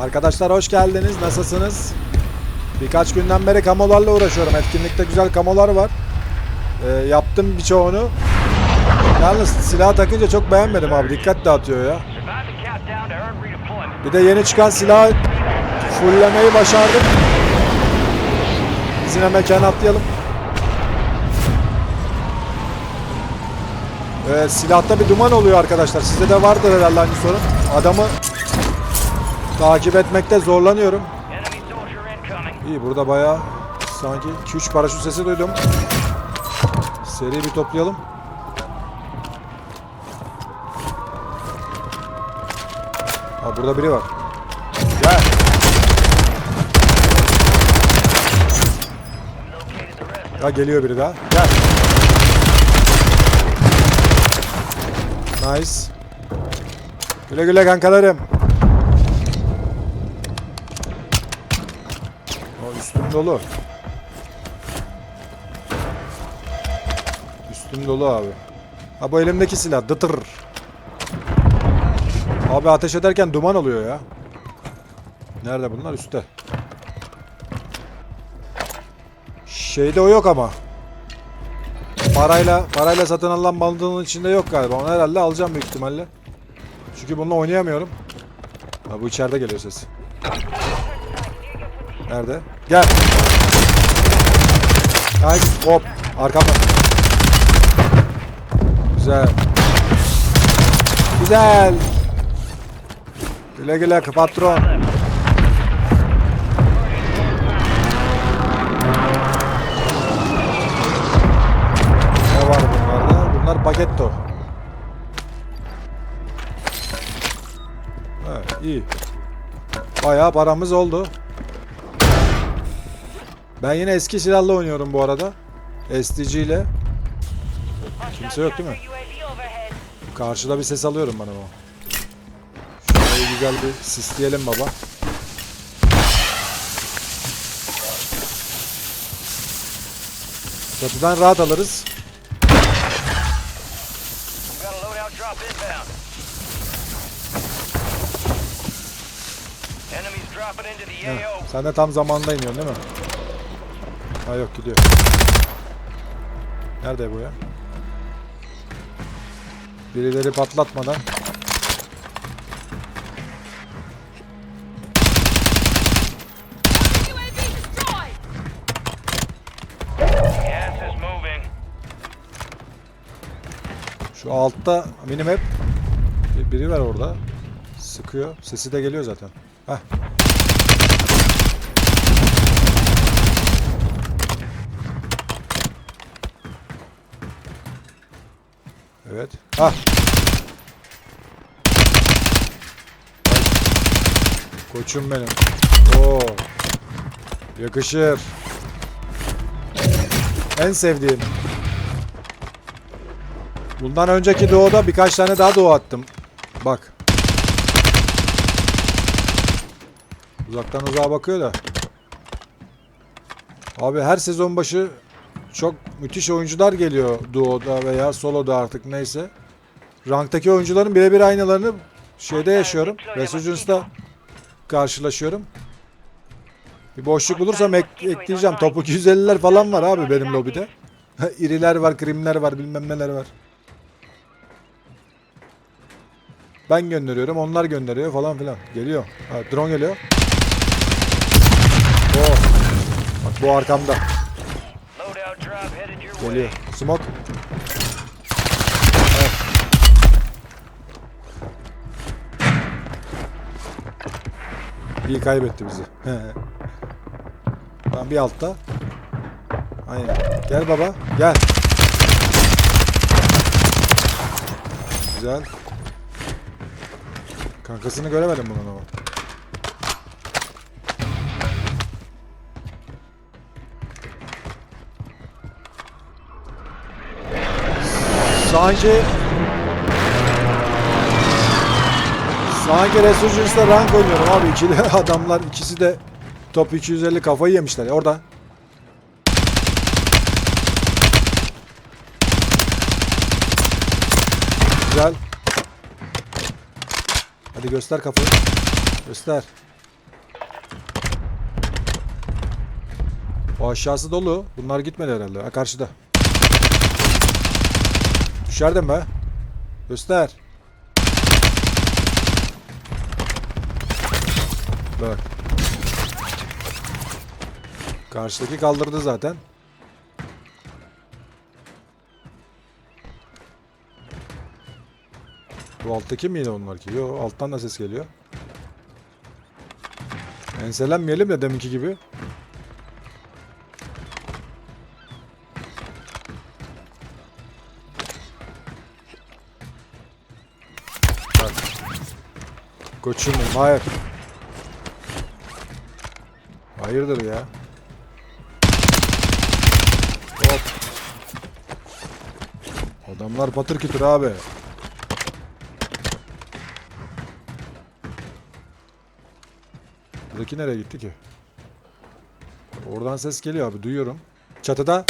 Arkadaşlar hoş geldiniz. Nasılsınız? Birkaç günden beri kamolarla uğraşıyorum. Etkinlikte güzel kamolar var. Ee, yaptım birçoğunu. Yalnız silah takınca çok beğenmedim abi. Dikkat dağıtıyor ya. Bir de yeni çıkan silah fulllemeyi başardım. Bizine mekana atlayalım. Evet, silahta bir duman oluyor arkadaşlar. Sizde de vardır herhalde aynı sorun. Adamı takip etmekte zorlanıyorum. İyi burada bayağı sanki 2-3 paraşüt sesi duydum. Seri bir toplayalım. Ha burada biri var. Gel. Ya geliyor biri daha. Gel. Nice. Güle güle kankalarım. Dolu. Üstüm dolu abi. Ha bu elimdeki silah dıtır. Abi ateş ederken duman oluyor ya. Nerede bunlar? Üstte. Şeyde o yok ama. Parayla parayla satın alınan bandının içinde yok galiba. Onu herhalde alacağım büyük ihtimalle. Çünkü bununla oynayamıyorum. Ha bu içeride geliyor ses. Nerede? Gel. Ay hop arkamda. Güzel. Güzel. Güle güle patron. Ne var bunlarda? Bunlar bagetto. Evet, iyi. Bayağı paramız oldu. Ben yine eski silahla oynuyorum bu arada. STG ile. Kimse yok değil mi? Karşıda bir ses alıyorum bana o. Şurayı güzel bir sisleyelim baba. Çatıdan rahat alırız. Sen de tam zamanında iniyorsun değil mi? Ha yok gidiyor. Nerede bu ya? Birileri patlatmadan. Şu altta minimap. Bir- Biri var orada. Sıkıyor. Sesi de geliyor zaten. Heh. Evet. Ha. Koçum benim. Oo. Yakışır. En sevdiğim. Bundan önceki doğuda birkaç tane daha doğu attım. Bak. Uzaktan uzağa bakıyor da. Abi her sezon başı çok müthiş oyuncular geliyor Duo'da veya Solo'da artık neyse. Ranktaki oyuncuların birebir aynalarını şeyde yaşıyorum. Resurgence'da karşılaşıyorum. Bir boşluk bulursam ek- ekleyeceğim. Top 250'ler falan var abi benim lobide. İriler var, krimler var, bilmem neler var. Ben gönderiyorum, onlar gönderiyor falan filan. Geliyor. Ha, drone geliyor. Oo. Bak bu arkamda. Geliyor. Smoke. İyi kaybetti bizi. Tamam bir altta. Aynen. Gel baba. Gel. Güzel. Kankasını göremedim bunun ama. Daha önce sanki Resurgence'da rank oynuyorum abi. İkili adamlar ikisi de top 250 kafayı yemişler. Orada. Güzel. Hadi göster kafayı. Göster. O aşağısı dolu. Bunlar gitmedi herhalde. Ha, karşıda. Düşerdim be. Göster. Bak. Karşıdaki kaldırdı zaten. Bu alttaki miydi onlar ki? Yok alttan da ses geliyor. Enselenmeyelim de deminki gibi. Koçum hayır. Hayırdır ya? Hop. Adamlar patır kütür abi. Buradaki nereye gitti ki? Oradan ses geliyor abi duyuyorum. Çatıda.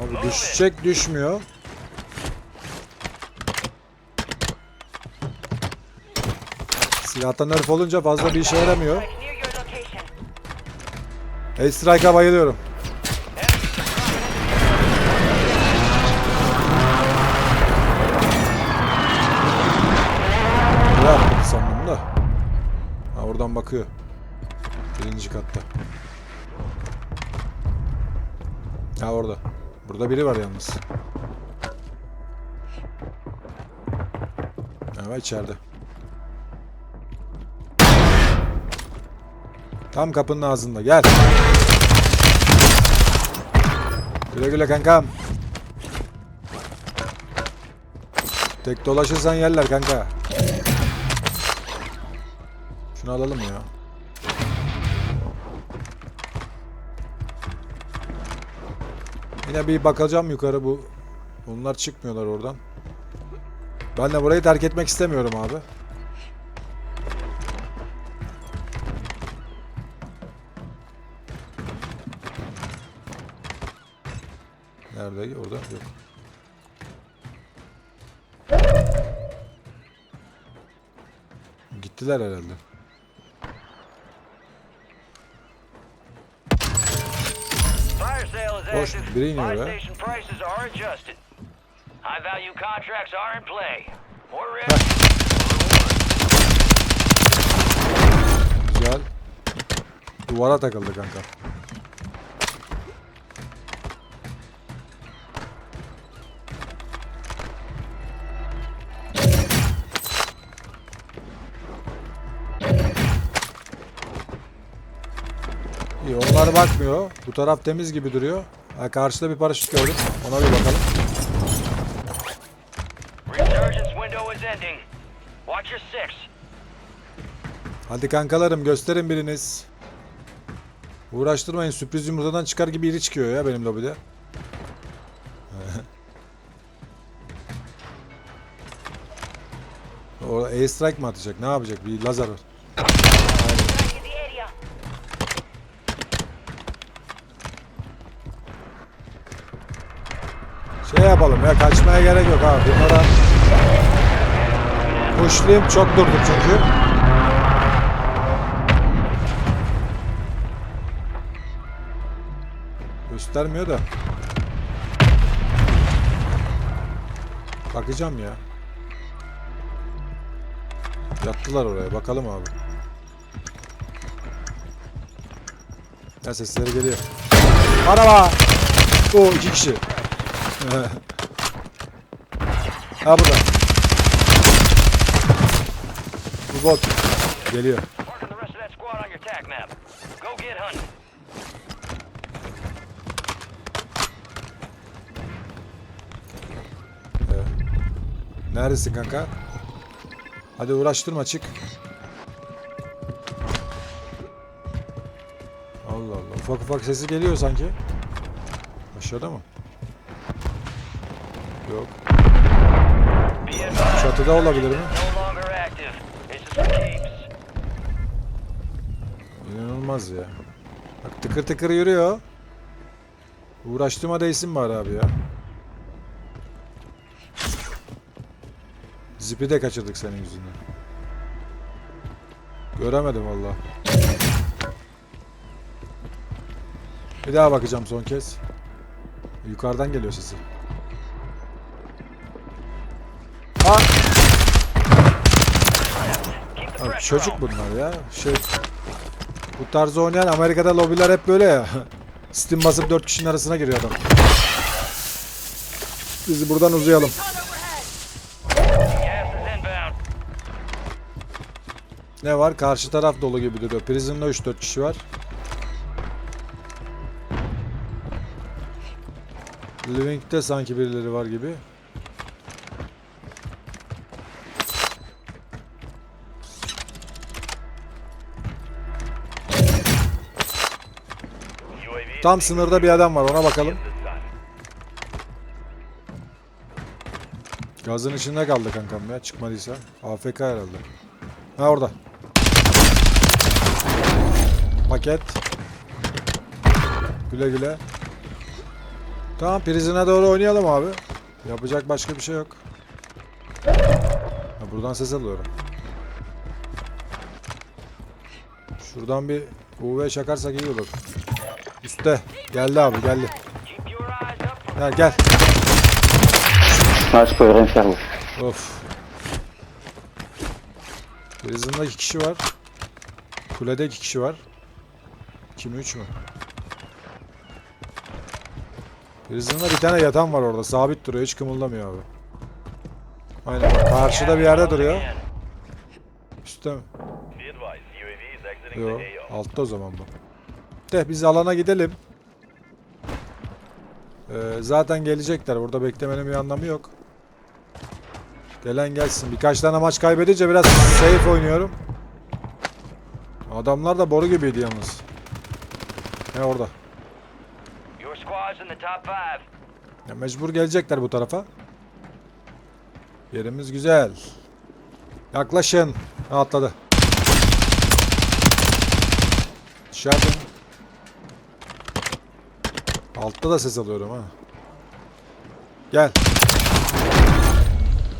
Abi düşecek düşmüyor. Silahtan nerf olunca fazla bir işe yaramıyor. Near your location. Ace Strike'a bayılıyorum. Ya sandım da. Ha oradan bakıyor. Birinci katta. Ha orada. Burada biri var yalnız. Ha içeride. Tam kapının ağzında. Gel. Güle güle kankam. Tek dolaşırsan yerler kanka. Şunu alalım ya. Yine bir bakacağım yukarı bu. Onlar çıkmıyorlar oradan. Ben de burayı terk etmek istemiyorum abi. Nerede? Orada yok. Gittiler herhalde. İn play. More risk. Güzel. Duvara takıldı kanka. İyi onlar bakmıyor. Bu taraf temiz gibi duruyor. Ha, karşıda bir paraşüt gördüm. Ona bir bakalım. Hadi kankalarım gösterin biriniz. Uğraştırmayın sürpriz yumurtadan çıkar gibi iri çıkıyor ya benim lobide. Orada air strike mi atacak? Ne yapacak? Bir lazer var. Şey yapalım ya kaçmaya gerek yok abi. Bunlara Kuşlayayım çok durduk çünkü. Göstermiyor da. Bakacağım ya. Yattılar oraya. Bakalım abi. Ya sesleri geliyor. Araba! O iki kişi. Ha burada. Bu bot. Geliyor. Hunting. Neredesin kanka? Hadi uğraştırma çık. Allah Allah. Ufak ufak sesi geliyor sanki. Aşağıda mı? Yok. Çatıda olabilir mi? İnanılmaz ya. Bak tıkır tıkır yürüyor. Uğraştığıma değsin bari abi ya. Zipi de kaçırdık senin yüzünden. Göremedim valla. Bir daha bakacağım son kez. Yukarıdan geliyor sesi. The abi çocuk bunlar ya. Şey bu tarzı oynayan Amerika'da lobiler hep böyle ya. Steam basıp 4 kişinin arasına giriyor adam. Biz buradan uzayalım. Ne var? Karşı taraf dolu gibi duruyor. Prison'da 3-4 kişi var. Living'de sanki birileri var gibi. Tam sınırda bir adam var ona bakalım. Gazın içinde kaldı kankam ya çıkmadıysa. AFK herhalde. Ha orada. Maket. Güle güle. Tamam prizine doğru oynayalım abi. Yapacak başka bir şey yok. Ha, buradan ses alıyorum. Şuradan bir UV çakarsak iyi olur. Üste. Geldi abi geldi. Gel gel. Ah, je peux rien faire. moi. Of. Prison'da iki kişi var. Kulede iki kişi var. İki mi üç mü? Prison'da bir tane yatan var orada. Sabit duruyor. Hiç kımıldamıyor abi. Aynen bak. Karşıda bir yerde duruyor. Üstte mi? Yok. Altta o zaman bu. De biz alana gidelim. Ee, zaten gelecekler. Burada beklemenin bir anlamı yok. Gelen gelsin. Birkaç tane maç kaybedince biraz safe oynuyorum. Adamlar da boru gibiydi yalnız. Ne orada? Ya mecbur gelecekler bu tarafa. Yerimiz güzel. Yaklaşın. Ha, atladı. Dışarıda. Altta da ses alıyorum ha. Gel.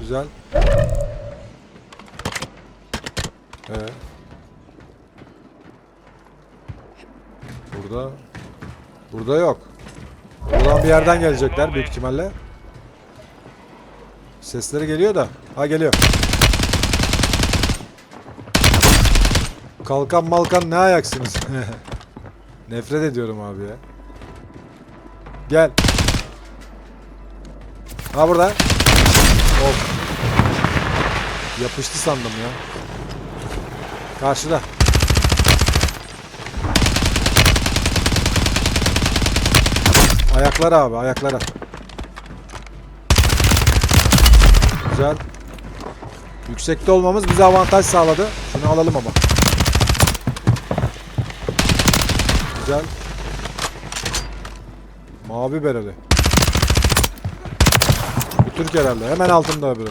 Güzel. Ee. Burada. Burada yok. Buradan bir yerden gelecekler büyük ihtimalle. Sesleri geliyor da. Ha geliyor. Kalkan malkan ne ayaksınız? Nefret ediyorum abi ya. Gel. Ha burada. Of. Yapıştı sandım ya. Karşıda. Ayaklara abi ayaklara. Güzel. Yüksekte olmamız bize avantaj sağladı. Şunu alalım ama. Güzel. Mavi bereli. Bu Türk herhalde. Hemen altında öbürü.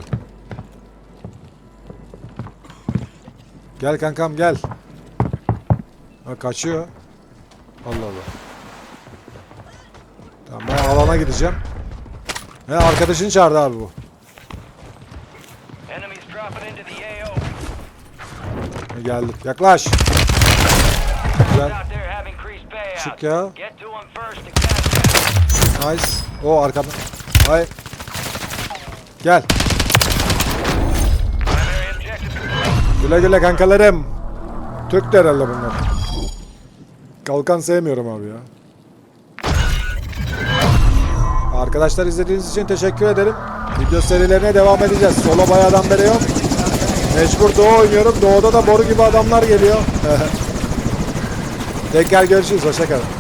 Gel kankam gel. Ha, kaçıyor. Allah Allah. Tamam ben alana gideceğim. He arkadaşını çağırdı abi bu. Enemies dropping into the AO. He, geldi. Yaklaş. Güzel. Çık ya. Nice. O arkada. Hay. Gel. Güle güle kankalarım. Türk de herhalde bunlar. Kalkan sevmiyorum abi ya. Arkadaşlar izlediğiniz için teşekkür ederim. Video serilerine devam edeceğiz. Solo bayağıdan beri yok. Mecbur Doğu oynuyorum. Doğu'da da boru gibi adamlar geliyor. Tekrar görüşürüz. Hoşçakalın.